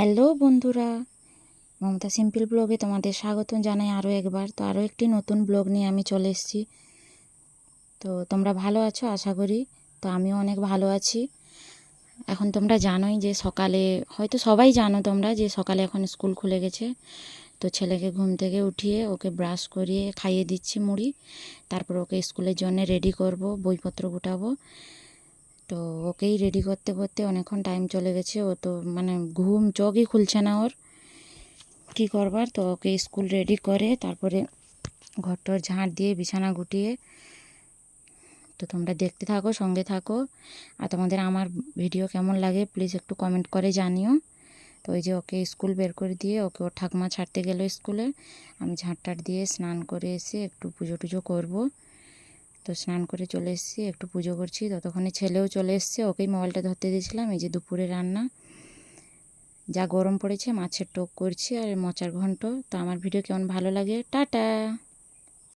Hello বন্ধুরা, Mamata simple ব্লগে তোমাদের স্বাগত জানাই আরও একবার। তো আরও একটি নতুন ব্লগ নিয়ে আমি চলে এসেছি। তো তোমরা ভালো আছো? আশা করি। তো আমিও অনেক ভালো আছি। এখন তোমরা জানোই যে সকালে, হয়তো সবাই জানো তোমরা যে সকালে এখন স্কুল খুলে গেছে। তো ছেলেকে ঘুম থেকে উঠিয়ে ওকে ব্রাশ করিয়ে খাইয়ে দিচ্ছি মুড়ি। তারপর ওকে স্কুলের জন্য রেডি করব, বইপত্র গোটাবো। তো ওকেই রেডি করতে করতে অনেকক্ষণ টাইম চলে গেছে। ও তো মানে ঘুম চোখই খুলছে না ওর। কী করবার? তো ওকে স্কুল রেডি করে, তারপরে ঘরটর ঝাঁট দিয়ে, বিছানা গুটিয়ে, তো তোমরা দেখতে থাকো, সঙ্গে থাকো। আর তোমাদের আমার ভিডিও কেমন লাগে প্লিজ একটু কমেন্ট করে জানিও। তো ওই যে ওকে স্কুল বের করে দিয়ে, ওকে ওর ঠাকুমা ছাড়তে গেলো স্কুলে আমি ঝাঁট টাট দিয়ে স্নান করে এসে একটু পুজো টুজো করব। তো স্নান করে চলে এসেছি, একটু পুজো করছি। ততক্ষণে ছেলেও চলে এসছে, ওকেই মোবাইলটা ধরতে দিয়েছিলাম, এই যে দুপুরে রান্না। যা গরম পড়েছে, মাছের টোক করছি আর মচার ঘন্ট। তো আমার ভিডিও কেমন ভালো লাগে, টাটা!